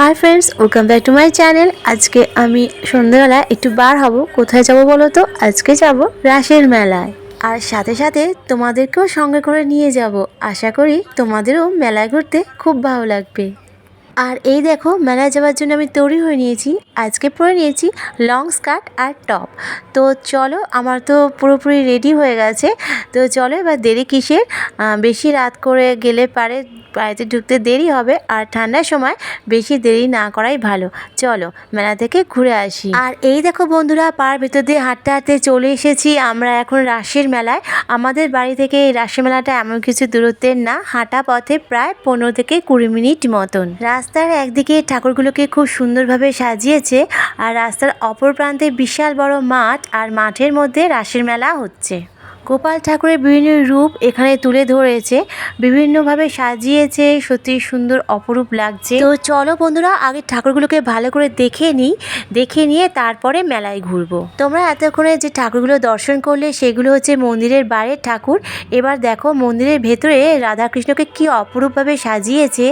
Hi friends welcome back to my channel আজকে আমি সন্ধ্যাবেলা একটু বার হব। কোথায় যাব বলো তো? আজকে যাব রাসের মেলায়। আর সাথে সাথে তোমাদেরকেও সঙ্গে করে নিয়ে যাব। আশা করি তোমাদেরও মেলায় ঘুরতে খুব ভালো লাগবে। আর এই দেখো, মেলায় যাওয়ার জন্য আমি তৈরি হয়ে নিয়েছি। আজকে পরে নিয়েছি লং স্কার্ট আর টপ তো চলো, আমার তো পুরোপুরি রেডি হয়ে গেছে। তো চলো এবার দেরি কিসের? বেশি রাত করে গেলে পারে বাড়িতে ঢুকতে দেরি হবে আর ঠান্ডার সময় বেশি দেরি না করাই ভালো। চলো, মেলা থেকে ঘুরে আসি। আর এই দেখো বন্ধুরা, পার ভেতর দিয়ে হাঁটতে হাঁটতে চলে এসেছি আমরা এখন রাসের মেলায়। আমাদের বাড়ি থেকে এই রাশি মেলাটা এমন কিছু দূরত্বের না, হাঁটা পথে প্রায় পনেরো থেকে কুড়ি মিনিট মতন। রাস্তার একদিকে ঠাকুরগুলোকে খুব সুন্দরভাবে সাজিয়েছে আর রাস্তার অপর প্রান্তে বিশাল বড় মাঠ আর মাঠের মধ্যে রাসের মেলা হচ্ছে। গোপাল ঠাকুরের বিভিন্ন রূপ এখানে তুলে ধরেছে, বিভিন্নভাবে সাজিয়েছে, সত্যি সুন্দর, অপরূপ লাগছে। তো চলো বন্ধুরা, আগে ঠাকুরগুলোকে ভালো করে দেখে নিই, দেখে নিয়ে তারপরে মেলায় ঘুরবো। তোমরা এতক্ষণে যে ঠাকুরগুলো দর্শন করলে, সেগুলো হচ্ছে মন্দিরের বাইরের ঠাকুর। এবার দেখো মন্দিরের ভেতরে রাধাকৃষ্ণকে কি অপরূপভাবে সাজিয়েছে।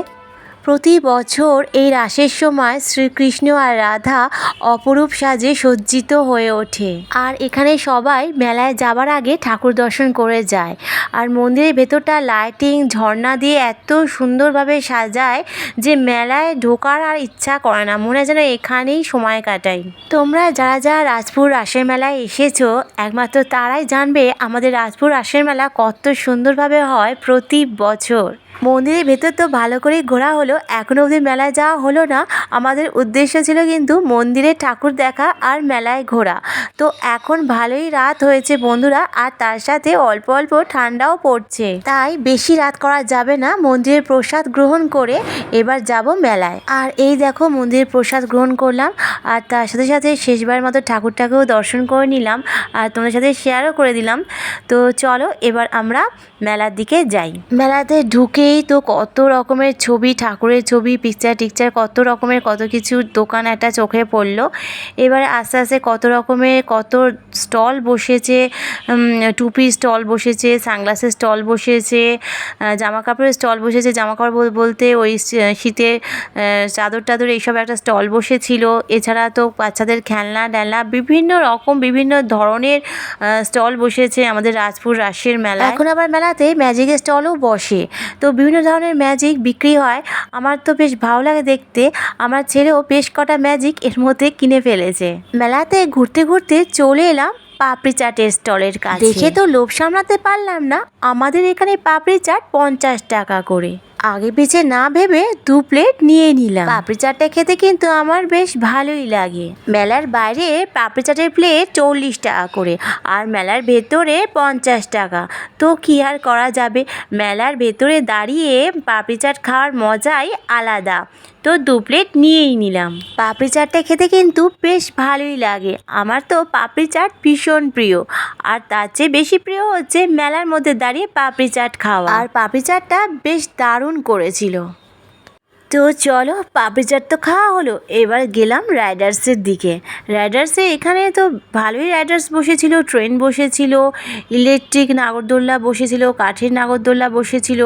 প্রতি বছর এই রাসের সময় শ্রীকৃষ্ণ আর রাধা অপরূপ সাজে সজ্জিত হয়ে ওঠে। আর এখানে সবাই মেলায় যাবার আগে ঠাকুর দর্শন করে যায়। আর মন্দিরের ভেতরটা লাইটিং ঝর্ণা দিয়ে এত সুন্দরভাবে সাজায় যে মেলায় ঢোকার আর ইচ্ছা করে না। মনে যেন এখানেই সময় কাটাই। তোমরা যারা যারা রাজপুর রাসের মেলায় এসেছ, একমাত্র তারাই জানবে আমাদের রাজপুর রাসের মেলা কত সুন্দরভাবে হয় প্রতি বছর। মন্দিরের ভেতর তো ভালো করেই ঘোরা হলো। এখনও অবধি মেলায় যাওয়া হলো না। আমাদের উদ্দেশ্য ছিল কিন্তু মন্দিরে ঠাকুর দেখা আর মেলায় ঘোরা। তো এখন ভালোই রাত হয়েছে বন্ধুরা, আর তার সাথে অল্প অল্প ঠান্ডাও পড়ছে। তাই বেশি রাত করা যাবে না, মন্দিরের প্রসাদ গ্রহণ করে এবার যাব মেলায়। আর এই দেখো মন্দিরের প্রসাদ গ্রহণ করলাম, আর তার সাথে সাথে শেষবার মতো ঠাকুরটাকেও দর্শন করে নিলাম, আর তোমাদের সাথে শেয়ারও করে দিলাম। তো চলো এবার আমরা মেলার দিকে যাই। মেলাতে ঢুকেই তো কত রকমের ছবি, ঠাকুরের ছবি পিকচার টিকচার, কত রকমের, কত কিছু দোকান একটা চোখে পড়ল। এবারে আস্তে আস্তে কত রকমের কত স্টল বসেছে টুপির স্টল বসেছে, সানগ্লাসের স্টল বসেছে জামা কাপড়ের স্টল বসেছে জামা কাপড় বলতে ওই শীতে চাদর টাদর এইসব একটা স্টল বসেছিল। এছাড়া তো বাচ্চাদের খেলনা টেলনা বিভিন্ন রকম, বিভিন্ন ধরনের স্টল বসেছে আমাদের রাজপুর রাসের মেলা এখন আবার মেলাতে ম্যাজিকের স্টলও বসে। তো বিভিন্ন ধরনের ম্যাজিক বিক্রি হয়। আমার তো বেশ ভালো লাগে দেখতে। আমার ছেলেও বেশ কটা ম্যাজিক এর মধ্যে কিনে ফেলেছে। মেলাতে ঘুরতে ঘুরতে চলে এলাম পাপড়ি চাটের স্টলের কাছে। দেখে তো লোভ সামলাতে পারলাম না। আমাদের এখানে পাপড়ি চাট পঞ্চাশ টাকা করে। আগে পিছে না ভেবে দু প্লেট নিয়ে নিলাম। পাপড়ি চাটটা খেতে কিন্তু আমার বেশ ভালোই লাগে। মেলার বাইরে পাপড়ি চাটের প্লেট চল্লিশ টাকা করে আর মেলার ভেতরে পঞ্চাশ টাকা। তো কি আর করা যাবে? মেলার ভেতরে দাঁড়িয়ে পাপড়ি চাট খাওয়ার মজাই আলাদা। তো দু প্লেট নিয়েই নিলাম। পাপড়ি চাটটা খেতে কিন্তু বেশ ভালোই লাগে। আমার তো পাপড়ি চাট ভীষণ প্রিয়। আর তার চেয়ে বেশি প্রিয় হচ্ছে মেলার মধ্যে দাঁড়িয়ে পাপড়ি চাট খাওয়া। আর পাপড়ি চাটটা বেশ দারুণ করেছিল। তো চলো পাপড়ি চাট তো খাওয়া হলো। এবার গেলাম রাইডার্সের দিকে। রাইডার্সে এখানে তো ভালোই রাইডার্স বসেছিল, ট্রেন বসেছিল, ইলেকট্রিক নাগরদোল্লা বসেছিল, কাঠের নাগরদোল্লা বসেছিল,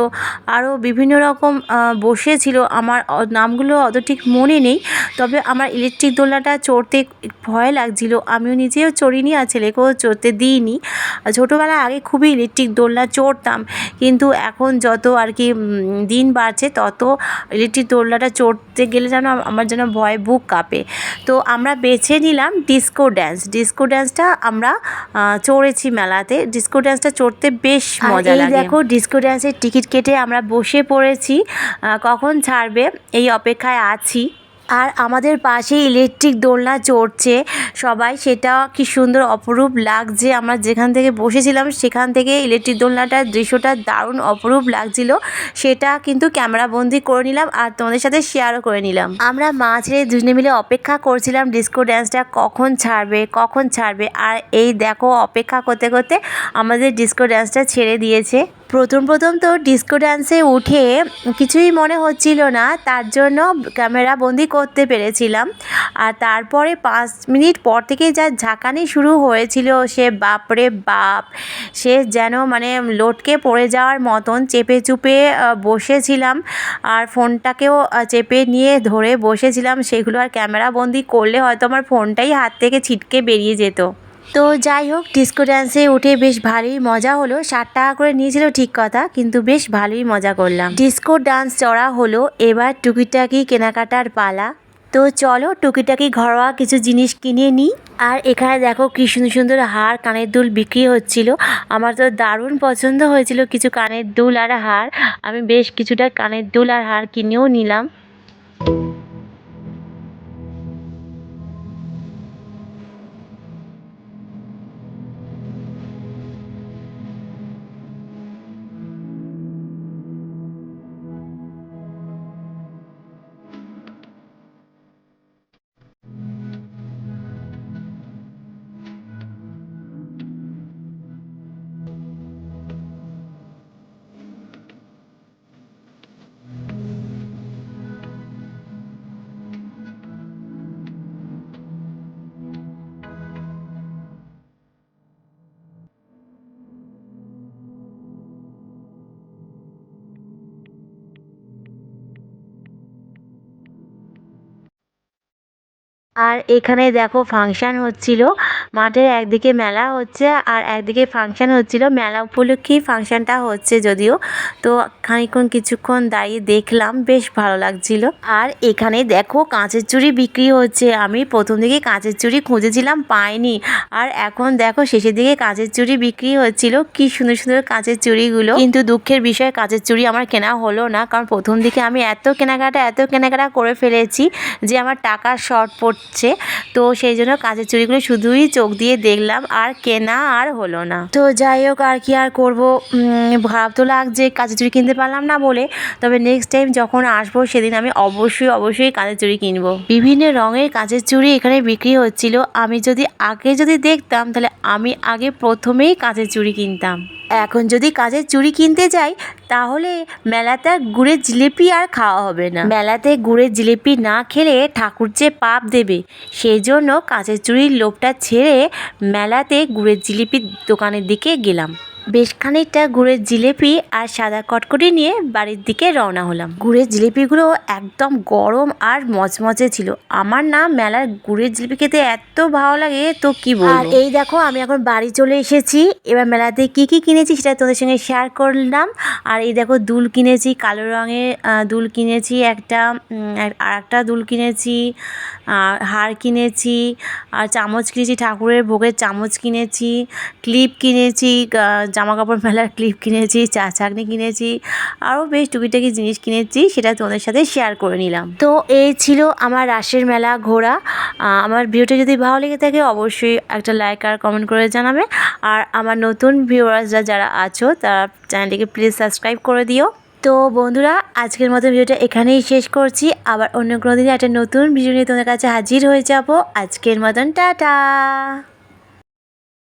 আরও বিভিন্ন রকম বসেছিল। আমার নামগুলো অত ঠিক মনে নেই। তবে আমার ইলেকট্রিক দোলনাটা চড়তে ভয় লাগছিল। আমিও নিজেও চড়িনি আর ছেলেকেও চড়তে দিইনি। আর ছোটোবেলায় আগে খুবই ইলেকট্রিক দোলনা চড়তাম। কিন্তু এখন যত আর কি দিন বাড়ছে তত ইলেকট্রিক দোলনাটা চড়তে গেলে যেন আমার যেন ভয় বুক কাঁপে। তো আমরা বেছে নিলাম ডিস্কো ড্যান্স ডিস্কো ড্যান্সটা আমরা চড়েছি মেলাতে। ডিস্কো ড্যান্সটা চড়তে বেশ মজা লাগে। দেখো ডিস্কো ড্যান্সের টিকিট কেটে আমরা বসে পড়েছি। কখন ছাড়বে? এই অপেক্ষায় আছি। আর আমাদের পাশে ইলেকট্রিক দোলনা চড়ছে। সবাই সেটা কি সুন্দর অপরূপ লাগছে। আমরা যেখান থেকে বসেছিলাম সেখান থেকে ইলেকট্রিক দোলনাটার দৃশ্যটা দারুণ অপরূপ লাগছিল। সেটা কিন্তু ক্যামেরা বন্দি করে নিলাম আর তোমাদের সাথে শেয়ারও করে নিলাম। আমরা মা ছেলে দুজনে মিলে অপেক্ষা করছিলাম ডিস্কো ড্যান্সটা কখন ছাড়বে কখন ছাড়বে। আর এই দেখো, অপেক্ষা করতে করতে আমাদের ডিস্কো ড্যান্সটা ছেড়ে দিয়েছে। প্রথম প্রথম তো ডিস্কো ডান্সে উঠে কিছুই মনে হচ্ছিল না, তার জন্য ক্যামেরা বন্দি করতে পেরেছিলাম। আর তারপরে পাঁচ মিনিট পর থেকে যা ঝাঁকানি শুরু হয়েছিল, সে বাপরে বাপ, সে যেন মানে লটকে পড়ে যাওয়ার মতন চেপে চুপে বসেছিলাম। আর ফোনটাকেও চেপে নিয়ে ধরে বসেছিলাম। সেগুলো আর ক্যামেরা বন্দি করলে হয়তো আমার ফোনটাই হাত থেকে ছিটকে বেরিয়ে যেত। তো যাই হোক ডিস্কো ডান্সে উঠে বেশ ভালোই মজা হলো। ষাট টাকা করে নিয়েছিল ঠিক কথা, কিন্তু বেশ ভালোই মজা করলাম। ডিস্কো ডান্স চড়া হলো, এবার টুকিটাকি কেনাকাটার পালা। তো চলো, টুকিটাকি ঘরোয়া কিছু জিনিস কিনে নিই। আর এখানে দেখো কি সুন্দর সুন্দর হার, কানের দুল বিক্রি হচ্ছিল। আমার তো দারুণ পছন্দ হয়েছিল কিছু কানের দুল আর হার। আমি বেশ কিছুটা কানের দুল আর হার কিনেও নিলাম। আর এখানে দেখো ফাংশন হচ্ছিল, মাঠের একদিকে মেলা হচ্ছে আর একদিকে ফাংশন হচ্ছিল। মেলা উপলক্ষেই ফাংশনটা হচ্ছে যদিও, তো খানিকক্ষণ কিছুক্ষণ দাঁড়িয়ে দেখলাম, বেশ ভালো লাগছিল। আর এখানে দেখো কাঁচের চুড়ি বিক্রি হচ্ছে, আমি প্রথম দিকে কাঁচের চুড়ি খুঁজেছিলাম, পাইনি। আর এখন দেখো শেষের দিকে কাঁচের চুড়ি বিক্রি হচ্ছিল, কি সুন্দর সুন্দর কাঁচের চুড়িগুলো কিন্তু দুঃখের বিষয়, কাঁচের চুড়ি আমার কেনা হলো না, কারণ প্রথম দিকে আমি এত কেনাকাটা এত কেনাকাটা করে ফেলেছি যে আমার টাকা শর্ট পড়ছে তো সেই জন্য কাঁচের চুড়িগুলো শুধুই চোখ দিয়ে দেখলাম, আর কেনা আর হলো না। তো যাই হোক, আর কি আর করব? খারাপ তো লাগছে কাঁচের চুড়ি কিনতে পারলাম না বলে। তবে নেক্সট টাইম যখন আসব, সেদিন আমি অবশ্যই অবশ্যই কাঁচের চুড়ি কিনবো। বিভিন্ন রঙের কাঁচের চুড়ি এখানে বিক্রি হচ্ছিল। আমি যদি আগে যদি দেখতাম, তাহলে আমি আগে প্রথমেই কাঁচের চুড়ি কিনতাম। এখন যদি কাঁচের চুড়ি কিনতে যাই, তাহলে মেলাতে গুড়ের জিলিপি আর খাওয়া হবে না। মেলাতে গুড়ের জিলিপি না খেলে ঠাকুর যে পাপ দেবে সেই জন্য কাঁচের চুড়ির লোভটা ছেড়ে মেলাতে গুড়ের জিলিপির দোকানের দিকে গেলাম। বেশ খানিকটা গুড়ের জিলিপি আর সাদা কটকটি নিয়ে বাড়ির দিকে রওনা হলাম। গুড়ের জিলিপিগুলো একদম গরম আর মচমচে ছিল। আমার না মেলার গুড়ের জিলিপি খেতে এত ভালো লাগে, তো কি বলব? এই দেখো, আমি এখন বাড়ি চলে এসেছি। এবার মেলাতে কি কি কিনেছি সেটা তোদের সঙ্গে শেয়ার করলাম। আর এই দেখো, দুল কিনেছি, কালো রঙের দুল কিনেছি, একটা আর একটা দুল কিনেছি হার কিনেছি, আর চামচ কিনেছি, ঠাকুরের ভোগের চামচ কিনেছি, ক্লিপ কিনেছি জামা কাপড় মেলার ক্লিপ কিনেছি, চা চাকনি কিনেছি, আরও বেশ টুকিটাকি জিনিস কিনেছি, সেটা তোমাদের সাথে শেয়ার করে নিলাম। তো এই ছিল আমার রাসের মেলা ঘোরা। আমার ভিডিওটা যদি ভালো লেগে থাকে, অবশ্যই একটা লাইক আর কমেন্ট করে জানাবে। আর আমার নতুন ভিউয়ার্সরা যারা আছো, তারা চ্যানেলটিকে প্লিজ সাবস্ক্রাইব করে দিও। তো বন্ধুরা, আজকের মতো ভিডিওটা এখানেই শেষ করছি। আবার অন্য কোনো দিনে একটা নতুন ভিডিও নিয়ে তোমাদের কাছে হাজির হয়ে যাব। আজকের মতন, টাটা!